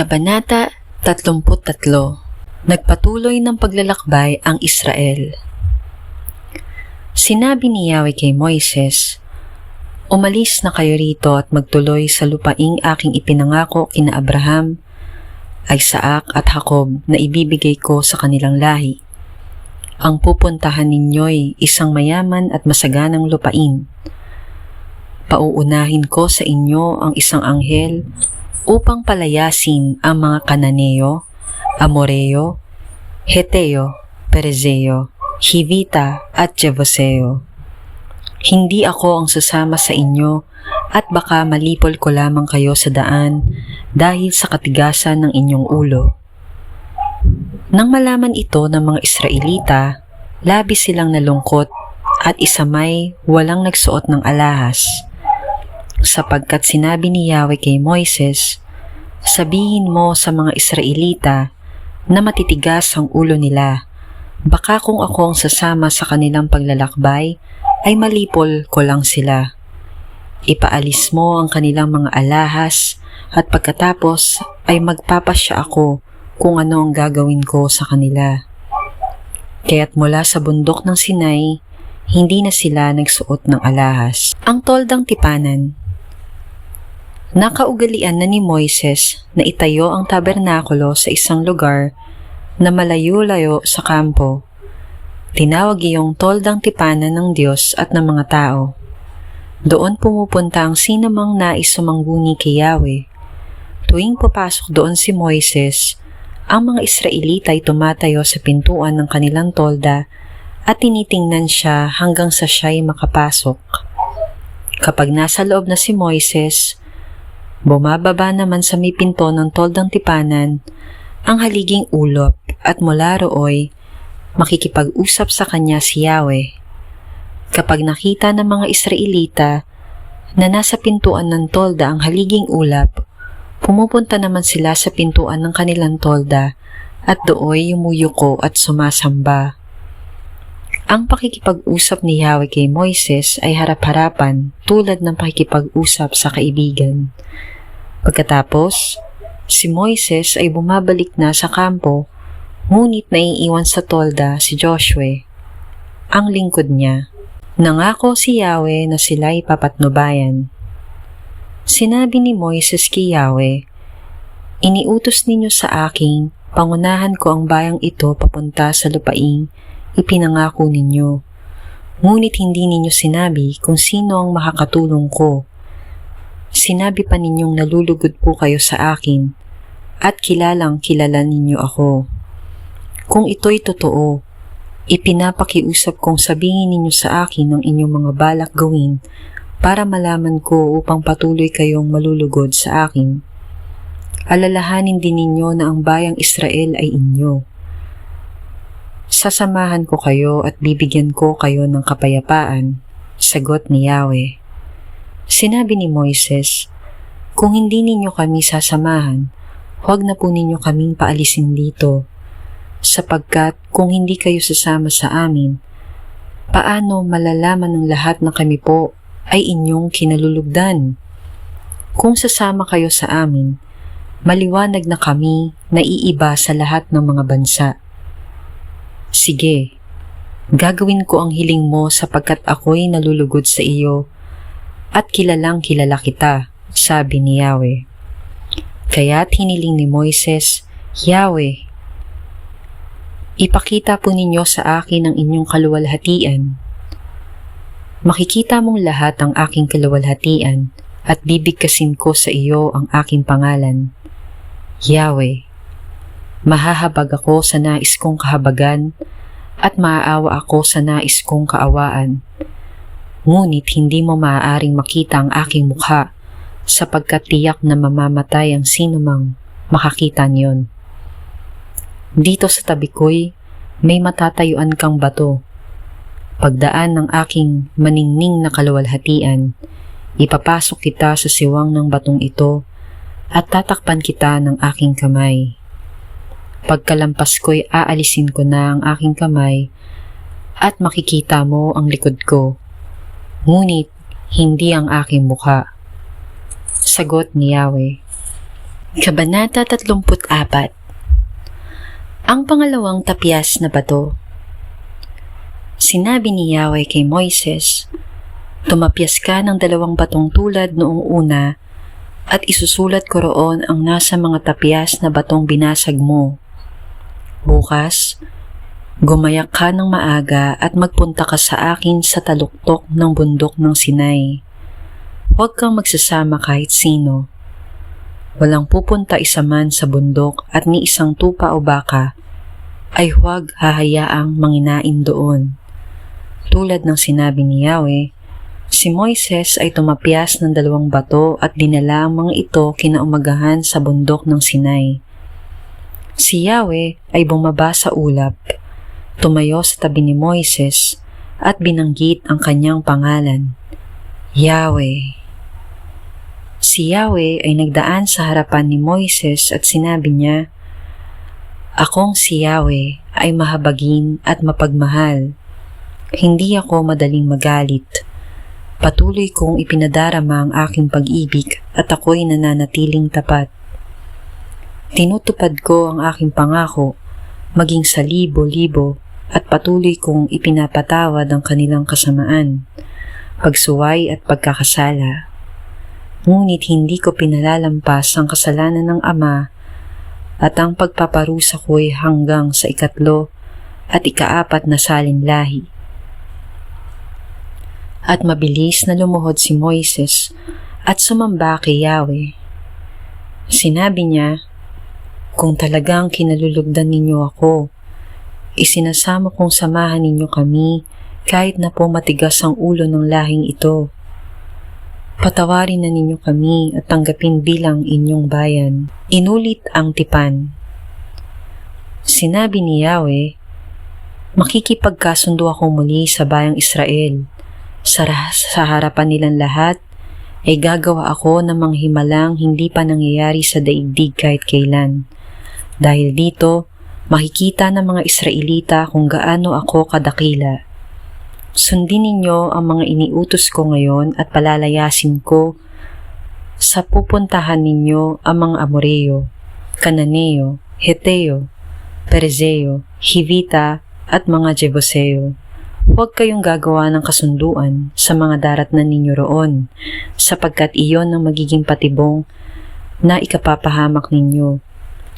Kabanata 33 Nagpatuloy ng paglalakbay ang Israel. Sinabi ni Yahweh kay Moises, Umalis na kayo rito at magtuloy sa lupaing aking ipinangako kina Abraham, Isaac at Jacob na ibibigay ko sa kanilang lahi. Ang pupuntahan ninyo'y isang mayaman at masaganang lupain. Pauunahin ko sa inyo ang isang anghel upang palayasin ang mga Kananeo, Amoreo, Heteo, Perezeo, Hivita at Jebuseo. Hindi ako ang sasama sa inyo at baka malipol ko lamang kayo sa daan dahil sa katigasan ng inyong ulo. Nang malaman ito ng mga Israelita, labis silang nalungkot at isamay walang nagsuot ng alahas sapagkat sinabi ni Yahweh kay Moises, Sabihin mo sa mga Israelita na matitigas ang ulo nila. Baka kung ako ang sasama sa kanilang paglalakbay, ay malipol ko lang sila. Ipaalis mo ang kanilang mga alahas at pagkatapos ay magpapasya ako kung ano ang gagawin ko sa kanila. Kaya't mula sa bundok ng Sinai, hindi na sila nagsuot ng alahas. Ang toldang tipanan Nakaugalian na ni Moises na itayo ang tabernakulo sa isang lugar na malayo-layo sa kampo. Tinawag iyong toldang tipanan ng Diyos at ng mga tao. Doon pumupunta ang sinamang nais sumangguni kay Yahweh. Tuwing papasok doon si Moises, ang mga Israelita ay tumatayo sa pintuan ng kanilang tolda at tinitingnan siya hanggang sa siya'y makapasok. Kapag nasa loob na si Moises, Bumababa naman sa may pinto ng toldang tipanan ang haliging ulop at mula rooy makikipag-usap sa kanya si Yahweh. Kapag nakita ng mga Israelita na nasa pintuan ng tolda ang haliging ulap, pumupunta naman sila sa pintuan ng kanilang tolda at dooy yumuyuko at sumasamba. Ang pakikipag-usap ni Yahweh kay Moises ay harap-harapan tulad ng pakikipag-usap sa kaibigan. Pagkatapos, si Moises ay bumabalik na sa kampo, ngunit naiiwan sa tolda si Joshua, ang lingkod niya. Nangako si Yahweh na sila ipapatnubayan. Sinabi ni Moises kay Yahweh, Iniutos ninyo sa aking, pangunahan ko ang bayang ito papunta sa lupaing ipinangako ninyo. Ngunit hindi ninyo sinabi kung sino ang makakatulong ko Sinabi pa ninyong nalulugod po kayo sa akin at kilalang kilala ninyo ako. Kung ito'y totoo, ipinapakiusap kong sabihin ninyo sa akin ang inyong mga balak gawin para malaman ko upang patuloy kayong malulugod sa akin. Alalahanin din ninyo na ang bayang Israel ay inyo. Sasamahan ko kayo at bibigyan ko kayo ng kapayapaan, sagot ni Yahweh. Sinabi ni Moises, Kung hindi ninyo kami sasamahan, huwag na po ninyo kaming paalisin dito, sapagkat kung hindi kayo sasama sa amin, paano malalaman ng lahat na kami po ay inyong kinalulugdan? Kung sasama kayo sa amin, maliwanag na kami na iiba sa lahat ng mga bansa. Sige, gagawin ko ang hiling mo sapagkat ako'y nalulugod sa iyo at kilalang kilala kita, sabi ni Yahweh. Kaya't hiniling ni Moises, Yahweh, ipakita po ninyo sa akin ang inyong kaluwalhatian. Makikita mong lahat ang aking kaluwalhatian at bibigkasin ko sa iyo ang aking pangalan. Yahweh, mahahabag ako sa nais kong kahabagan at maaawa ako sa nais kong kaawaan ngunit hindi mo maaaring makita ang aking mukha sapagkat tiyak na mamamatay ang sinumang makakita niyon. Dito sa tabi ko'y may matatayuan kang bato. Pagdaan ng aking maningning na kaluwalhatian, ipapasok kita sa siwang ng batong ito at tatakpan kita ng aking kamay. Pagkalampas ko'y aalisin ko na ang aking kamay at makikita mo ang likod ko ngunit hindi ang aking mukha. Sagot ni Yahweh, Kabanata 34 Ang pangalawang tapyas na bato Sinabi ni Yahweh kay Moises, Tumapyas ka ng dalawang batong tulad noong una at isusulat ko roon ang nasa mga tapyas na batong binasag mo. Bukas, gumayak ka ng maaga at magpunta ka sa akin sa taluktok ng bundok ng Sinai. Huwag kang magsasama kahit sino. Walang pupunta isa man sa bundok at ni isang tupa o baka ay huwag hahayaang manginain doon. Tulad ng sinabi ni Yahweh, si Moises ay tumapyas ng dalawang bato at dinala ang mga ito kinaumagahan sa bundok ng Sinai. Si Yahweh ay bumaba sa ulap, tumayo sa tabi ni Moises at binanggit ang kanyang pangalan, Yahweh. Si Yahweh ay nagdaan sa harapan ni Moises at sinabi niya, Akong si Yahweh ay mahabagin at mapagmahal hindi ako madaling magalit. Patuloy kong ipinadarama ang aking pag-ibig at ako'y nananatiling tapat. Tinutupad ko ang aking pangako, maging sa libo-libo at patuloy kong ipinapatawad ang kanilang kasamaan, pagsuway at pagkakasala. Ngunit hindi ko pinalalampas ang kasalanan ng Ama at ang pagpaparusa ko'y hanggang sa ikatlo at ikaapat na salinlahi at mabilis na lumuhod si Moises at sumamba kay Yahweh. Sinabi niya, Kung talagang kinalulugdan ninyo ako, isinasamo kong samahan ninyo kami kahit na po matigas ang ulo ng lahing ito. Patawarin na ninyo kami at tanggapin bilang inyong bayan. Inulit ang tipan. Sinabi ni Yahweh, Makikipagkasundo ako muli sa bayang Israel sa, sa harapan nilang lahat, ay gagawa ako ng mga himalang hindi pa nangyayari sa daigdig kahit kailan. Dahil dito, makikita ng mga Israelita kung gaano ako kadakila. Sundin ninyo ang mga iniutos ko ngayon at palalayasin ko sa pupuntahan ninyo ang mga Amoreo, Kananeo, Heteo, Perizeo, Hivita at mga Jebuseo Huwag kayong gagawa ng kasunduan sa mga darat na ninyo roon, sapagkat iyon ang magiging patibong na ikapapahamak ninyo.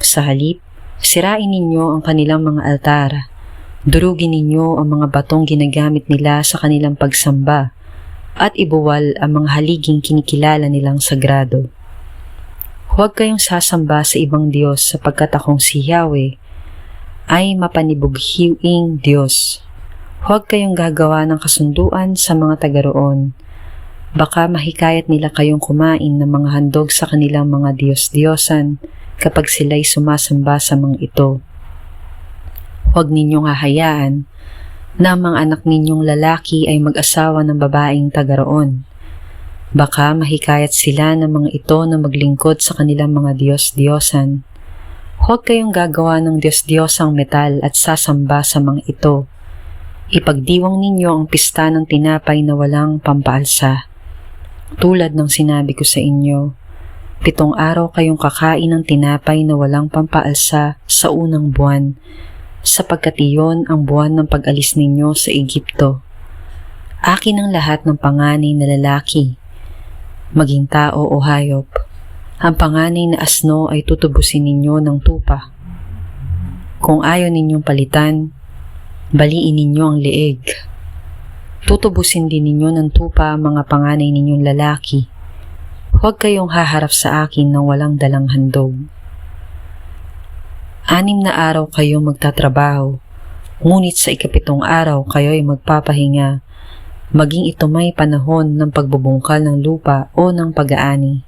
Sa halip, sirain ninyo ang kanilang mga altar. Durugin ninyo ang mga batong ginagamit nila sa kanilang pagsamba at ibuwal ang mga haliging kinikilala nilang sagrado. Huwag kayong sasamba sa ibang Diyos sapagkat akong si Yahweh ay mapanibughiwing Diyos Huwag kayong gagawa ng kasunduan sa mga taga roon. Baka mahikayat nila kayong kumain ng mga handog sa kanilang mga Diyos-Diyosan kapag sila'y sumasamba sa mga ito. Huwag ninyong hahayaan na ang mga anak ninyong lalaki ay mag-asawa ng babaeng taga roon. Baka mahikayat sila ng mga ito na maglingkod sa kanilang mga Diyos-Diyosan. Huwag kayong gagawa ng Diyos-Diyosang metal at sasamba sa mga ito Ipagdiwang ninyo ang pista ng tinapay na walang pampaalsa. Tulad ng sinabi ko sa inyo, pitong araw kayong kakain ng tinapay na walang pampaalsa sa unang buwan, sapagkat iyon ang buwan ng pag-alis ninyo sa Egipto. Akin ang lahat ng panganay na lalaki, maging tao o hayop. Ang panganay na asno ay tutubusin ninyo ng tupa. Kung ayaw ninyong palitan, Baliin ninyo ang leeg. Tutubusin din ninyo ng tupa mga panganay ninyong lalaki. Huwag kayong haharap sa akin ng walang dalang handog. Anim na araw kayo magtatrabaho, ngunit sa ikapitong araw kayo ay magpapahinga, maging ito may panahon ng pagbubungkal ng lupa o ng pag-aani.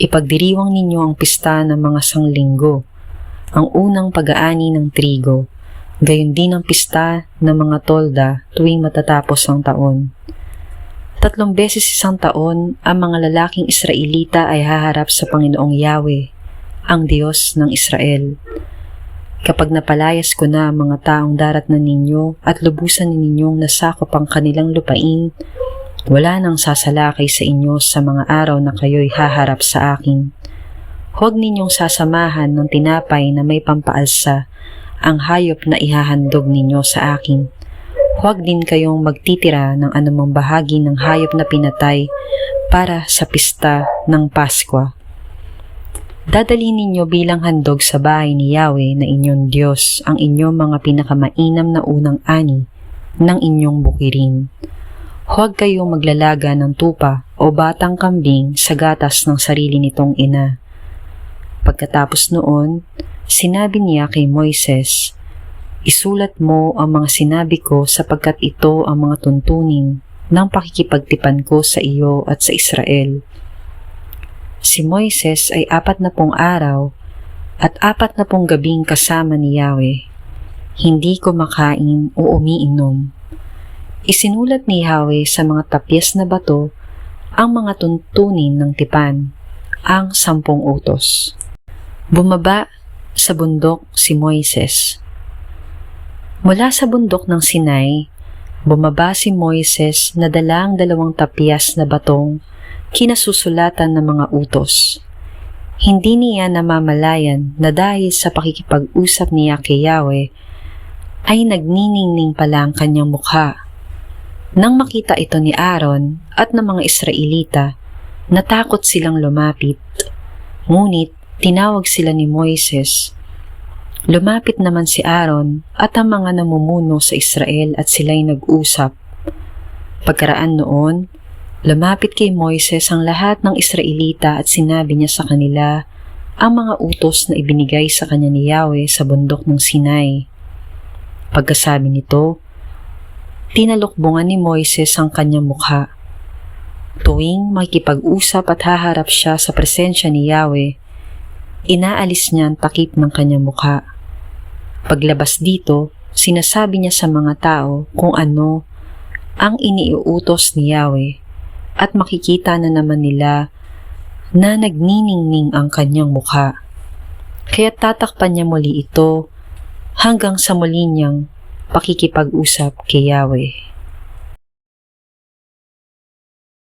Ipagdiriwang ninyo ang pista ng mga sanglinggo, ang unang pag-aani ng trigo, gayon din ang pista ng mga tolda tuwing matatapos ang taon. Tatlong beses isang taon, ang mga lalaking Israelita ay haharap sa Panginoong Yahweh, ang Diyos ng Israel. Kapag napalayas ko na ang mga taong darat na ninyo at lubusan ninyong nasakop ang kanilang lupain, wala nang sasalakay sa inyo sa mga araw na kayo'y haharap sa akin. Huwag ninyong sasamahan ng tinapay na may pampaalsa ang hayop na ihahandog ninyo sa akin. Huwag din kayong magtitira ng anumang bahagi ng hayop na pinatay para sa pista ng Paskwa. Dadalhin ninyo bilang handog sa bahay ni Yahweh na inyong Diyos ang inyong mga pinakamainam na unang ani ng inyong bukirin. Huwag kayong maglalaga ng tupa o batang kambing sa gatas ng sarili nitong ina. Pagkatapos noon, sinabi niya kay Moises, Isulat mo ang mga sinabi ko sapagkat ito ang mga tuntunin ng pakikipagtipan ko sa iyo at sa Israel. Si Moises ay apat na pong araw at apat na pong gabing kasama ni Yahweh. Hindi kumakain o umiinom. Isinulat ni Yahweh sa mga tapyas na bato ang mga tuntunin ng tipan, ang sampung utos. Bumaba sa bundok si Moises. Mula sa bundok ng Sinai, bumaba si Moises na dala ang dalawang tapyas na batong kinasusulatan ng mga utos. Hindi niya namamalayan na dahil sa pakikipag-usap niya kay Yahweh, ay nagniningning pala ang kanyang mukha. Nang makita ito ni Aaron at ng mga Israelita, natakot silang lumapit. Ngunit tinawag sila ni Moises. Lumapit naman si Aaron at ang mga namumuno sa Israel at sila'y nag-usap. Pagkaraan noon, lumapit kay Moises ang lahat ng Israelita at sinabi niya sa kanila ang mga utos na ibinigay sa kanya ni Yahweh sa bundok ng Sinai. Pagkasabi nito, tinalukbungan ni Moises ang kanyang mukha. Tuwing makikipag-usap at haharap siya sa presensya ni Yahweh, inaalis niya ang takip ng kanyang mukha. Paglabas dito, sinasabi niya sa mga tao kung ano ang iniuutos ni Yahweh at makikita na naman nila na nagniningning ang kanyang mukha. Kaya tatakpan niya muli ito hanggang sa muli niyang pakikipag-usap kay Yahweh.